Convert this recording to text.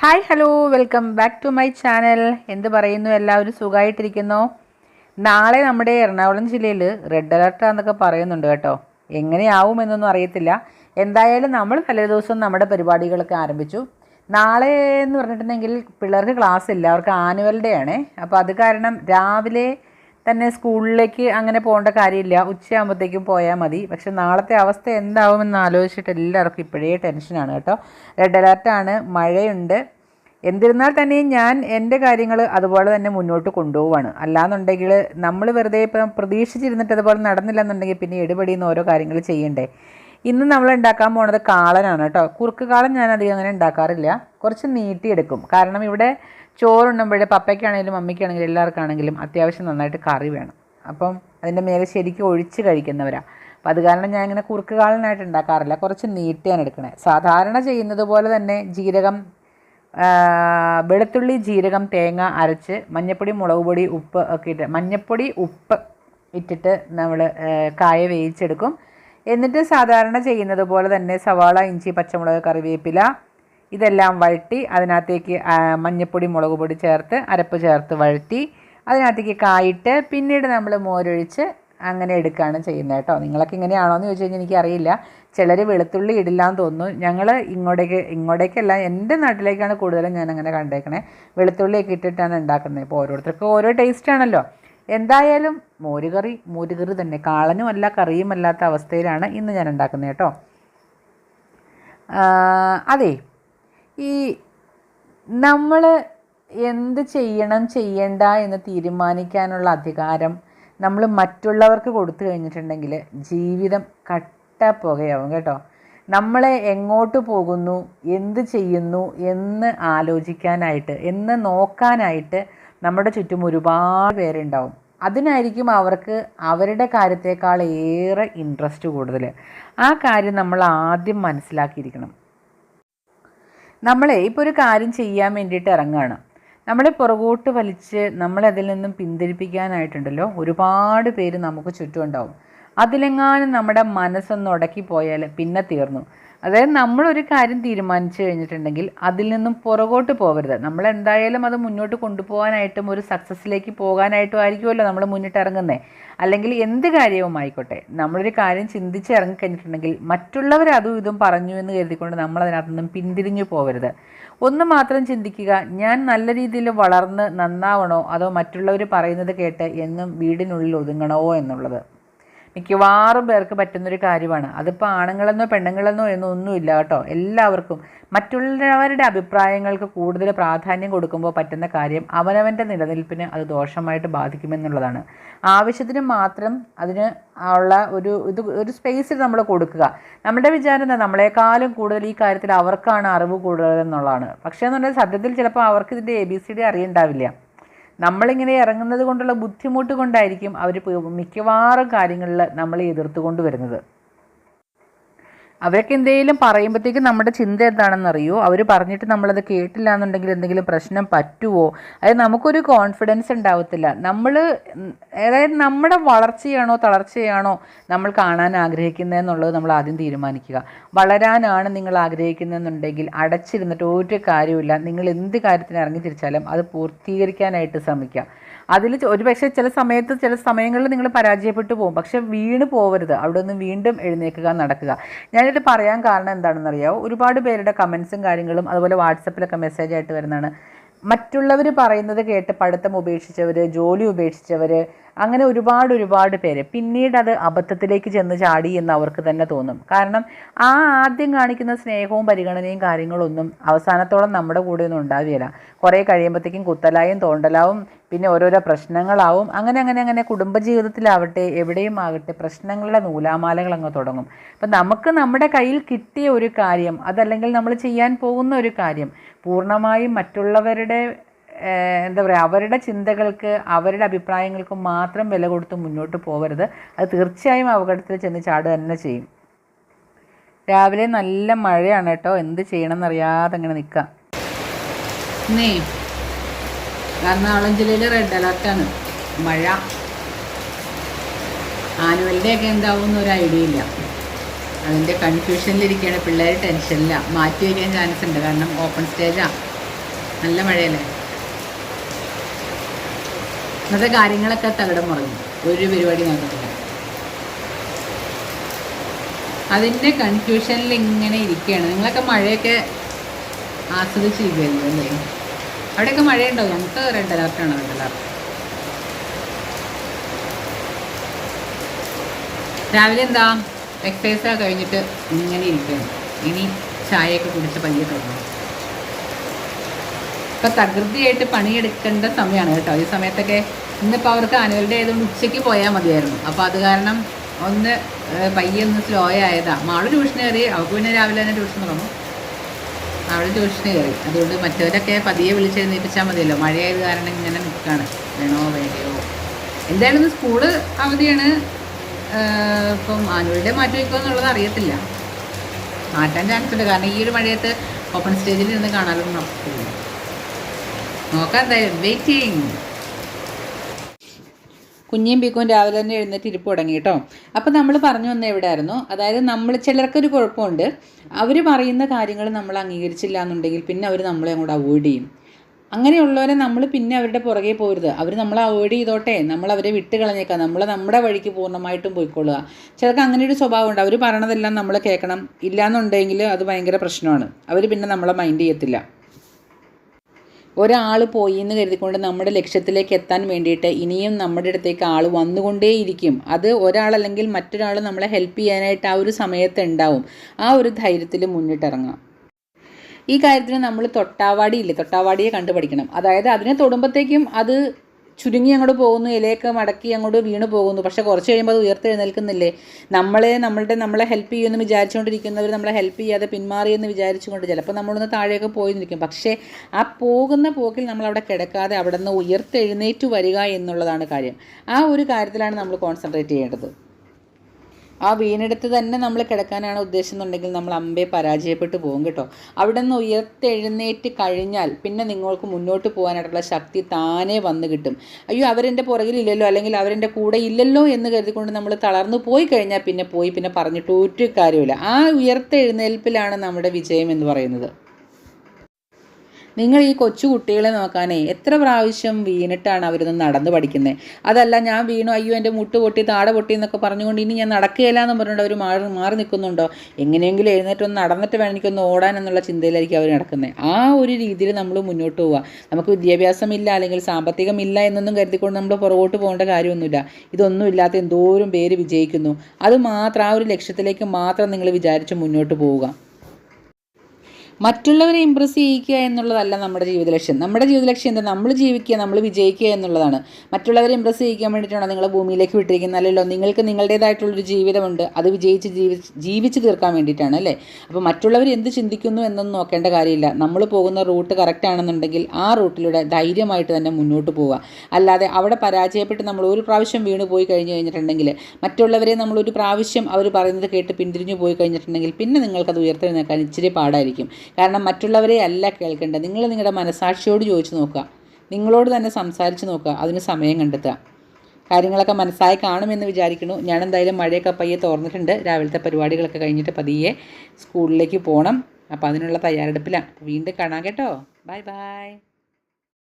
Hi hello. Welcome back to my channel. എന്ത് പറയുന്നു? എല്ലാവരും സുഖമായിട്ടിരിക്കുന്നു നാളെ നമ്മുടെ എറണാകുളം ജില്ലയിൽ റെഡ് അലർട്ടാന്നൊക്കെ പറയുന്നുണ്ട് കേട്ടോ. എങ്ങനെയാവും എന്നൊന്നും അറിയത്തില്ല. എന്തായാലും നമ്മൾ തലേ ദിവസം നമ്മുടെ പരിപാടികളൊക്കെ ആരംഭിച്ചു. നാളെ എന്ന് പറഞ്ഞിട്ടുണ്ടെങ്കിൽ പിള്ളേർക്ക് ക്ലാസ് ഇല്ല. അവർക്ക് ആനുവൽ ഡേ ആണേ. അപ്പോൾ അത് കാരണം രാവിലെ തന്നെ സ്കൂളിലേക്ക് അങ്ങനെ പോകേണ്ട കാര്യമില്ല. ഉച്ചയാകുമ്പോഴത്തേക്കും പോയാൽ മതി. പക്ഷെ നാളത്തെ അവസ്ഥ എന്താവുമെന്ന് ആലോചിച്ചിട്ട് എല്ലാവർക്കും ഇപ്പോഴേ ടെൻഷനാണ് കേട്ടോ. റെഡ് അലർട്ടാണ് മഴയുണ്ട്. എന്നിരുന്നാൽ തന്നെയും ഞാൻ എന്റെ കാര്യങ്ങൾ അതുപോലെ തന്നെ മുന്നോട്ട് കൊണ്ടുപോവാണ് അല്ലാന്നുണ്ടെങ്കിൽ നമ്മൾ വെറുതെ ഇപ്പം പ്രതീക്ഷിച്ചിരുന്നിട്ട് അതുപോലെ നടന്നില്ല എന്നുണ്ടെങ്കിൽ പിന്നെ ഇടപെടിയെന്ന് ഓരോ കാര്യങ്ങൾ ചെയ്യണ്ടേ? ഇന്ന് നമ്മൾ ഉണ്ടാക്കാൻ പോണത് കാളനാണ് കേട്ടോ. കുറുക്ക് കാളൻ ഞാൻ അധികം അങ്ങനെ ഉണ്ടാക്കാറില്ല. കുറച്ച് നീട്ടിയെടുക്കും. കാരണം ഇവിടെ ചോറുണ്ണുമ്പോഴേ പപ്പയ്ക്കാണെങ്കിലും മമ്മിക്കാണെങ്കിലും എല്ലാവർക്കാണെങ്കിലും അത്യാവശ്യം നന്നായിട്ട് കറി വേണം. അപ്പം അതിന്റെ മേലെ ശരിക്കും ഒഴിച്ച് കഴിക്കുന്നവരാണ് അപ്പം അത് കാരണം ഞാൻ ഇങ്ങനെ കുറുക്ക് കാളനായിട്ട് ഉണ്ടാക്കാറില്ല. കുറച്ച് നീട്ടിയാണ് എടുക്കണേ. സാധാരണ ചെയ്യുന്നത് പോലെ തന്നെ ജീരകം വെളുത്തുള്ളി ജീരകം തേങ്ങ അരച്ച് മഞ്ഞപ്പൊടി മുളക് പൊടി ഉപ്പ് ഒക്കെ ഇട്ട് മഞ്ഞപ്പൊടി ഉപ്പ് ഇട്ടിട്ട് നമ്മൾ കായ വേവിച്ചെടുക്കും. എന്നിട്ട് സാധാരണ ചെയ്യുന്നത് പോലെ തന്നെ സവാള ഇഞ്ചി പച്ചമുളക് കറിവേപ്പില ഇതെല്ലാം വഴറ്റി അതിനകത്തേക്ക് മഞ്ഞപ്പൊടി മുളക് പൊടി ചേർത്ത് അരപ്പ് ചേർത്ത് വഴറ്റി അതിനകത്തേക്ക് കായിട്ട് പിന്നീട് നമ്മൾ മോരൊഴിച്ച് അങ്ങനെ എടുക്കുകയാണ് ചെയ്യുന്നത് കേട്ടോ. നിങ്ങളൊക്കെ ഇങ്ങനെയാണോ എന്ന് ചോദിച്ചു കഴിഞ്ഞാൽ എനിക്കറിയില്ല. ചിലർ വെളുത്തുള്ളി ഇടില്ല എന്ന് തോന്നുന്നു. ഞങ്ങൾ ഇങ്ങോട്ടേക്ക് ഇങ്ങോട്ടേക്കല്ല എന്റെ നാട്ടിലേക്കാണ് കൂടുതലും ഞാൻ അങ്ങനെ കണ്ടേക്കണേ. വെളുത്തുള്ളിയൊക്കെ ഇട്ടിട്ടാണ് ഉണ്ടാക്കുന്നത്. ഇപ്പോൾ ഓരോരുത്തർക്കും ഓരോ ടേസ്റ്റ് ആണല്ലോ. എന്തായാലും മോരുകറി മോരുകറി തന്നെ. കാളനുമല്ല കറിയുമല്ലാത്ത അവസ്ഥയിലാണ് ഇന്ന് ഞാൻ ഉണ്ടാക്കുന്നത് കേട്ടോ. അതെ ഈ നമ്മൾ എന്ത് ചെയ്യണം ചെയ്യണ്ട എന്ന് തീരുമാനിക്കാനുള്ള അധികാരം നമ്മൾ മറ്റുള്ളവർക്ക് കൊടുത്തു കഴിഞ്ഞിട്ടുണ്ടെങ്കിൽ ജീവിതം കട്ട പുകയാവും കേട്ടോ. നമ്മളെ എങ്ങോട്ട് പോകുന്നു എന്ത് ചെയ്യുന്നു എന്ന് ആലോചിക്കാനായിട്ട് എന്ന് നോക്കാനായിട്ട് നമ്മുടെ ചുറ്റും ഒരുപാട് പേരുണ്ടാവും. അതിനായിരിക്കും അവർക്ക് അവരുടെ കാര്യത്തേക്കാൾ ഏറെ ഇൻട്രസ്റ്റ് കൂടുതൽ. ആ കാര്യം നമ്മൾ ആദ്യം മനസ്സിലാക്കിയിരിക്കണം. നമ്മളെ ഇപ്പോൾ ഒരു കാര്യം ചെയ്യാൻ വേണ്ടിയിട്ട് ഇറങ്ങുകയാണ് നമ്മളെ പുറകോട്ട് വലിച്ച് നമ്മളതിൽ നിന്നും പിന്തിരിപ്പിക്കാനായിട്ടുണ്ടല്ലോ ഒരുപാട് പേര് നമുക്ക് ചുറ്റും ഉണ്ടാവും. അതിലെങ്ങാനും നമ്മുടെ മനസ്സൊന്ന് ഉടക്കി പോയാൽ പിന്നെ തീർന്നു. അതായത് നമ്മളൊരു കാര്യം തീരുമാനിച്ചു കഴിഞ്ഞിട്ടുണ്ടെങ്കിൽ അതിൽ നിന്നും പുറകോട്ട് പോകരുത്. നമ്മൾ എന്തായാലും അത് മുന്നോട്ട് കൊണ്ടുപോകാനായിട്ടും ഒരു സക്സസ്സിലേക്ക് പോകാനായിട്ടും ആയിരിക്കുമല്ലോ നമ്മൾ മുന്നിട്ട് ഇറങ്ങുന്നത് അല്ലെങ്കിൽ എന്ത് കാര്യവും ആയിക്കോട്ടെ. നമ്മളൊരു കാര്യം ചിന്തിച്ച് ഇറങ്ങിക്കഴിഞ്ഞിട്ടുണ്ടെങ്കിൽ മറ്റുള്ളവർ അതും ഇതും പറഞ്ഞു എന്ന് കരുതിക്കൊണ്ട് നമ്മൾ അതിനകത്തു നിന്നും പിന്തിരിഞ്ഞു പോകരുത്. ഒന്ന് മാത്രം ചിന്തിക്കുക ഞാൻ നല്ല രീതിയിൽ വളർന്ന് നന്നാവണോ? അതോ മറ്റുള്ളവർ പറയുന്നത് കേട്ട് എന്നും വീടിനുള്ളിൽ ഒതുങ്ങണോ എന്നുള്ളത്. മിക്കവാറും പേർക്ക് പറ്റുന്നൊരു കാര്യമാണ്. അതിപ്പോൾ ആണുങ്ങളെന്നോ പെണ്ണുങ്ങളെന്നോ എന്നൊന്നുമില്ല കേട്ടോ. എല്ലാവർക്കും മറ്റുള്ളവരുടെ അഭിപ്രായങ്ങൾക്ക് കൂടുതൽ പ്രാധാന്യം കൊടുക്കുമ്പോൾ പറ്റുന്ന കാര്യം അവനവന്റെ നിലനിൽപ്പിന് അത് ദോഷമായിട്ട് ബാധിക്കുമെന്നുള്ളതാണ്. ആവശ്യത്തിന് മാത്രം അതിന് ഉള്ള ഒരു ഇത് ഒരു സ്പേസിൽ നമ്മൾ കൊടുക്കുക. നമ്മുടെ വിചാരം എന്താ? നമ്മളെക്കാളും കൂടുതൽ ഈ കാര്യത്തിൽ അവർക്കാണ് അറിവ് കൂടുതലെന്നുള്ളതാണ്. പക്ഷേ എന്നുണ്ടെങ്കിൽ സത്യത്തിൽ ചിലപ്പോൾ അവർക്ക് ഇതിന്റെ എ ബി സി ഡി അറിയണ്ടാവില്ല. നമ്മളിങ്ങനെ ഇറങ്ങുന്നത് കൊണ്ടുള്ള ബുദ്ധിമുട്ട് കൊണ്ടായിരിക്കും അവർ മിക്കവാറും കാര്യങ്ങളിൽ നമ്മളെ എതിർത്തുകൊണ്ട് കൊണ്ടുവരുന്നത് അവരൊക്കെ എന്തെങ്കിലും പറയുമ്പോഴത്തേക്കും നമ്മുടെ ചിന്ത എന്താണെന്ന് അറിയോ അവർ പറഞ്ഞിട്ട് നമ്മളത് കേട്ടില്ല എന്നുണ്ടെങ്കിൽ എന്തെങ്കിലും പ്രശ്നം പറ്റുമോ അതായത് നമുക്കൊരു കോൺഫിഡൻസ് ഉണ്ടാവത്തില്ല. നമ്മൾ അതായത് നമ്മുടെ വളർച്ചയാണോ തളർച്ചയാണോ നമ്മൾ കാണാൻ ആഗ്രഹിക്കുന്നതെന്നുള്ളത് നമ്മൾ ആദ്യം തീരുമാനിക്കുക. വളരാനാണ് നിങ്ങൾ ആഗ്രഹിക്കുന്നതെന്നുണ്ടെങ്കിൽ അടച്ചിരുന്നിട്ട് ഒരു കാര്യമില്ല നിങ്ങൾ എന്ത് കാര്യത്തിന് ഇറങ്ങി തിരിച്ചാലും അത് പൂർത്തീകരിക്കാനായിട്ട് ശ്രമിക്കുക. അതിൽ ഒരു പക്ഷേ ചില സമയത്ത് ചില സമയങ്ങളിൽ നിങ്ങൾ പരാജയപ്പെട്ടു പോകും. പക്ഷേ വീണ് പോവരുത്. അവിടെ നിന്ന് വീണ്ടും എഴുന്നേൽക്കുക നടക്കുക. ഞാനിത് പറയാൻ കാരണം എന്താണെന്നറിയാമോ ഒരുപാട് പേരുടെ കമൻസും കാര്യങ്ങളും അതുപോലെ വാട്സപ്പിലൊക്കെ മെസ്സേജ് ആയിട്ട് വരുന്നതാണ്. മറ്റുള്ളവർ പറയുന്നത് കേട്ട് പഠിത്തം ഉപേക്ഷിച്ചവർ ജോലി ഉപേക്ഷിച്ചവർ അങ്ങനെ ഒരുപാട് ഒരുപാട് പേര് പിന്നീട് അത് അബദ്ധത്തിലേക്ക് ചെന്ന് ചാടി എന്ന് അവർക്ക് തന്നെ തോന്നും. കാരണം ആ ആദ്യം കാണിക്കുന്ന സ്നേഹവും പരിഗണനയും കാര്യങ്ങളൊന്നും അവസാനത്തോളം നമ്മുടെ കൂടെ ഒന്നും ഉണ്ടാവുകയില്ല കുറേ കഴിയുമ്പോഴത്തേക്കും കുത്തലായും തോണ്ടലാവും പിന്നെ ഓരോരോ പ്രശ്നങ്ങളാവും. അങ്ങനെ അങ്ങനെ അങ്ങനെ കുടുംബജീവിതത്തിലാവട്ടെ എവിടെയും ആകട്ടെ പ്രശ്നങ്ങളുടെ നൂലാമാലകൾ അങ്ങ് തുടങ്ങും. അപ്പം നമുക്ക് നമ്മുടെ കയ്യിൽ കിട്ടിയ ഒരു കാര്യം അതല്ലെങ്കിൽ നമ്മൾ ചെയ്യാൻ പോകുന്ന ഒരു കാര്യം പൂർണമായും മറ്റുള്ളവരുടെ എന്താ പറയുക അവരുടെ ചിന്തകൾക്ക് അവരുടെ അഭിപ്രായങ്ങൾക്ക് മാത്രം വില കൊടുത്ത് മുന്നോട്ട് പോകരുത് അത് തീർച്ചയായും അപകടത്തിൽ ചെന്ന് ചാട് തന്നെ ചെയ്യും. രാവിലെ നല്ല മഴയാണ് കേട്ടോ. എന്ത് ചെയ്യണമെന്ന് അറിയാതെ അങ്ങനെ നിൽക്കാം എറണാകുളം ജില്ലയിൽ റെഡ് അലർട്ടാണ് മഴ. ആനുവൽ ഡേ ഒക്കെ എന്താവും ഒരു ഐഡിയ ഇല്ല. അതിന്റെ കൺഫ്യൂഷനിലിരിക്കുകയാണ് പിള്ളേർ ടെൻഷനില്ല മാറ്റി വയ്ക്കാൻ ചാൻസ് ഉണ്ട്. കാരണം ഓപ്പൺ സ്റ്റേജാണ് നല്ല മഴയല്ലേ? ഇന്നത്തെ കാര്യങ്ങളൊക്കെ തകിടം മറിഞ്ഞു ഒരു പരിപാടി നടന്നിട്ടില്ല അതിന്റെ കൺഫ്യൂഷനിൽ ഇങ്ങനെ ഇരിക്കുകയാണ് നിങ്ങളൊക്കെ മഴയൊക്കെ ആസ്വദിച്ചിരിക്കുമല്ലോ അല്ലേ? അവിടെയൊക്കെ മഴയുണ്ടോ? ഞങ്ങൾക്ക് റെഡ് അലർട്ടാണ് റെഡ് അലർട്ട് രാവിലെ എന്താ? എക്സസൈസ് കഴിഞ്ഞിട്ട് ഇങ്ങനെ ഇരിക്കുന്നു ഇനി ചായയൊക്കെ കുടിച്ച് പയ്യെ തുടങ്ങും. ഇപ്പം തകൃതിയായിട്ട് പണിയെടുക്കേണ്ട സമയമാണ് കേട്ടോ. ഈ സമയത്തൊക്കെ ഇന്നിപ്പോൾ അവർക്ക് ആനുവൽ ഡേ ആയതുകൊണ്ട് ഉച്ചയ്ക്ക് പോയാൽ മതിയായിരുന്നു. അപ്പോൾ അത് കാരണം ഒന്ന് പയ്യെ ഒന്ന് സ്ലോ ആയതാണ് മാൾ ട്യൂഷൻ കയറി അവൾക്ക് പിന്നെ രാവിലെ തന്നെ ട്യൂഷൻ തുടങ്ങും. അവൾ ട്യൂഷന് കയറി. അതുകൊണ്ട് മറ്റവരൊക്കെ പതിയെ വിളിച്ചെഴുന്നേൽപ്പിച്ചാൽ മതിയല്ലോ. മഴയായത് കാരണം ഇങ്ങനെ നിൽക്കുകയാണ്. വേണോ വേണ്ടയോ? എന്തായാലും സ്കൂൾ അവധിയാണ്. ഇപ്പം ആനുവലിന്റെ മാറ്റി വയ്ക്കുമോ എന്നുള്ളത് അറിയത്തില്ല. മാറ്റാൻ ചാൻസ് ഉണ്ട്. കാരണം ഈ ഒരു മഴയത്ത് ഓപ്പൺ സ്റ്റേജിൽ ഇരുന്ന് കാണാനൊന്നും നോക്കാം എന്തായാലും. വെയിറ്റിംഗ് കുഞ്ഞിയും ബിക്കും രാവിലെ തന്നെ എഴുന്നേറ്റ് ഇരിപ്പ് തുടങ്ങി കേട്ടോ. അപ്പോൾ നമ്മൾ പറഞ്ഞു വന്ന എവിടെയായിരുന്നു? അതായത് നമ്മൾ ചിലർക്കൊരു കുഴപ്പമുണ്ട്. അവർ പറയുന്ന കാര്യങ്ങൾ നമ്മൾ അംഗീകരിച്ചില്ല എന്നുണ്ടെങ്കിൽ പിന്നെ അവർ നമ്മളെ അങ്ങോട്ട് അവോയ്ഡ് ചെയ്യും. അങ്ങനെയുള്ളവരെ നമ്മൾ പിന്നെ അവരുടെ പുറകെ പോരുത്. അവർ നമ്മളെ അവോയ്ഡ് ചെയ്തോട്ടെ. നമ്മൾ അവരെ വിട്ട് കളഞ്ഞേക്കാം. നമ്മൾ നമ്മുടെ വഴിക്ക് പൂർണമായിട്ടും പോയിക്കൊള്ളുക. ചിലർക്ക് അങ്ങനെ ഒരു സ്വഭാവമുണ്ട് അവർ പറയണതെല്ലാം നമ്മൾ കേൾക്കണം. ഇല്ലയെന്നുണ്ടെങ്കിൽ അത് ഭയങ്കര പ്രശ്നമാണ്. അവർ പിന്നെ നമ്മളെ മൈൻഡ് ചെയ്യത്തില്ല. ഒരാൾ പോയി എന്ന് കരുതിക്കൊണ്ട് നമ്മുടെ ലക്ഷ്യത്തിലേക്ക് എത്താൻ വേണ്ടിയിട്ട് ഇനിയും നമ്മുടെ അടുത്തേക്ക് ആൾ വന്നുകൊണ്ടേയിരിക്കും. അത് ഒരാളല്ലെങ്കിൽ മറ്റൊരാൾ നമ്മളെ ഹെൽപ്പ് ചെയ്യാനായിട്ട് ആ ഒരു സമയത്ത് ഉണ്ടാവും. ആ ഒരു ധൈര്യത്തിൽ മുന്നിട്ടിറങ്ങാം ഈ കാര്യത്തിന് നമ്മൾ തൊട്ടാവാടിയില്ലേ? തൊട്ടാവാടിയെ കണ്ടുപഠിക്കണം. അതായത് അതിനെ തൊടുമ്പോഴത്തേക്കും അത് ചുരുങ്ങി അങ്ങോട്ട് പോകുന്നു ഇലയൊക്കെ മടക്കി അങ്ങോട്ട് വീണ് പോകുന്നു. പക്ഷെ കുറച്ച് കഴിയുമ്പോൾ അത് ഉയർത്തെഴുന്നേൽക്കുന്നില്ലേ? നമ്മളെ നമ്മളുടെ നമ്മളെ ഹെൽപ്പ് ചെയ്യുമെന്ന് വിചാരിച്ചുകൊണ്ടിരിക്കുന്നവർ നമ്മളെ ഹെൽപ്പ് ചെയ്യാതെ പിന്മാറിയെന്ന് വിചാരിച്ചുകൊണ്ട് ചിലപ്പോൾ നമ്മളൊന്ന് താഴെയൊക്കെ പോയി നിൽക്കും പക്ഷേ ആ പോകുന്ന പോക്കിൽ നമ്മൾ അവിടെ കിടക്കാതെ അവിടെ നിന്ന് ഉയർത്തെഴുന്നേറ്റ് വരിക എന്നുള്ളതാണ് കാര്യം. ആ ഒരു കാര്യത്തിലാണ് നമ്മൾ കോൺസെൻട്രേറ്റ് ചെയ്യേണ്ടത്. ആ വീണെടുത്ത് തന്നെ നമ്മൾ കിടക്കാനാണ് ഉദ്ദേശമെന്നുണ്ടെങ്കിൽ നമ്മൾ അമ്പയെ പരാജയപ്പെട്ടു പോകും കേട്ടോ. അവിടെ നിന്ന് ഉയർത്തെഴുന്നേറ്റ് കഴിഞ്ഞാൽ പിന്നെ നിങ്ങൾക്ക് മുന്നോട്ട് പോകാനായിട്ടുള്ള ശക്തി താനേ വന്നു കിട്ടും. അയ്യോ അവരെന്റെ പുറകിലില്ലല്ലോ അല്ലെങ്കിൽ അവരെന്റെ കൂടെ ഇല്ലല്ലോ എന്ന് കരുതിക്കൊണ്ട് നമ്മൾ തളർന്നു പോയി കഴിഞ്ഞാൽ പിന്നെ പോയി പിന്നെ പറഞ്ഞിട്ട് ഒരു കാര്യമില്ല ആ ഉയർത്തെഴുന്നേൽപ്പിലാണ് നമ്മുടെ വിജയം എന്ന് പറയുന്നത്. നിങ്ങൾ ഈ കൊച്ചു കുട്ടികളെ നോക്കാനേ എത്ര പ്രാവശ്യം വീണിട്ടാണ് അവരൊന്ന് നടന്ന് പഠിക്കുന്നത് അതല്ല ഞാൻ വീണു അയ്യോ എന്റെ മുട്ട് പൊട്ടി താട പൊട്ടി എന്നൊക്കെ പറഞ്ഞുകൊണ്ട് ഇനി ഞാൻ നടക്കുകയില്ല എന്ന് പറഞ്ഞുകൊണ്ട് അവർ മാറി മാറി നിൽക്കുന്നുണ്ടോ? എങ്ങനെയെങ്കിലും എഴുന്നേറ്റ് ഒന്ന് നടന്നിട്ട് വേണം എനിക്കൊന്ന് ഓടാൻ എന്നുള്ള ചിന്തയിലായിരിക്കും അവർ നടക്കുന്നത് ആ ഒരു രീതിയിൽ നമ്മൾ മുന്നോട്ട് പോവുക. നമുക്ക് വിദ്യാഭ്യാസമില്ല അല്ലെങ്കിൽ സാമ്പത്തികമില്ല എന്നൊന്നും കരുതിക്കൊണ്ട് നമ്മൾ പുറകോട്ട് പോകേണ്ട കാര്യമൊന്നുമില്ല. ഇതൊന്നും ഇല്ലാത്ത എന്തോരം പേര് വിജയിക്കുന്നു. അത് മാത്രം ആ ഒരു ലക്ഷ്യത്തിലേക്ക് മാത്രം നിങ്ങൾ വിചാരിച്ച് മുന്നോട്ട് പോവുക. മറ്റുള്ളവരെ ഇമ്പ്രസ് ചെയ്യിക്കുക എന്നുള്ളതല്ല നമ്മുടെ ജീവിത ലക്ഷ്യം നമ്മുടെ ജീവിത ലക്ഷ്യം എന്താ? നമ്മൾ ജീവിക്കുക നമ്മൾ വിജയിക്കുക എന്നുള്ളതാണ്. മറ്റുള്ളവരെ ഇമ്പ്രസ് ചെയ്യിക്കാൻ വേണ്ടിയിട്ടാണോ നിങ്ങൾ ഭൂമിയിലേക്ക് വിട്ടിരിക്കുന്നത്? അല്ലല്ലോ നിങ്ങൾക്ക് നിങ്ങളുടേതായിട്ടുള്ളൊരു ജീവിതമുണ്ട്. അത് വിജയിച്ച് ജീവിച്ച് തീർക്കാൻ വേണ്ടിയിട്ടാണ് അല്ലേ? അപ്പോൾ മറ്റുള്ളവർ എന്ത് ചിന്തിക്കുന്നു എന്നൊന്നും നോക്കേണ്ട കാര്യമില്ല. നമ്മൾ പോകുന്ന റൂട്ട് കറക്റ്റ് ആണെന്നുണ്ടെങ്കിൽ ആ റൂട്ടിലൂടെ ധൈര്യമായിട്ട് തന്നെ മുന്നോട്ട് പോവുക. അല്ലാതെ അവിടെ പരാജയപ്പെട്ട് നമ്മൾ ഒരു പ്രാവശ്യം വീണ് പോയി കഴിഞ്ഞ് കഴിഞ്ഞിട്ടുണ്ടെങ്കിൽ മറ്റുള്ളവരെ നമ്മൾ ഒരു പ്രാവശ്യം അവർ പറയുന്നത് കേട്ട് പിന്തിരിഞ്ഞു പോയി കഴിഞ്ഞിട്ടുണ്ടെങ്കിൽ പിന്നെ നിങ്ങൾക്കത് ഉയർത്തി നിൽക്കാൻ ഇച്ചിരി പാടായിരിക്കും. കാരണം മറ്റുള്ളവരെ അല്ല കേൾക്കേണ്ടത്. നിങ്ങൾ നിങ്ങളുടെ മനസാക്ഷിയോട് ചോദിച്ചു നോക്കുക. നിങ്ങളോട് തന്നെ സംസാരിച്ച് നോക്കുക. അതിന് സമയം കണ്ടെത്തുക. കാര്യങ്ങളൊക്കെ മനസ്സായി കാണുമെന്ന് വിചാരിക്കുന്നു. ഞാൻ എന്തായാലും മഴയൊക്കെ പയ്യെ തോർന്നിട്ടുണ്ട്. രാവിലത്തെ പരിപാടികളൊക്കെ കഴിഞ്ഞിട്ട് പതിയെ സ്കൂളിലേക്ക് പോകണം അപ്പോൾ അതിനുള്ള തയ്യാറെടുപ്പിലാണ്. വീണ്ടും കാണാം കേട്ടോ. Bye bye.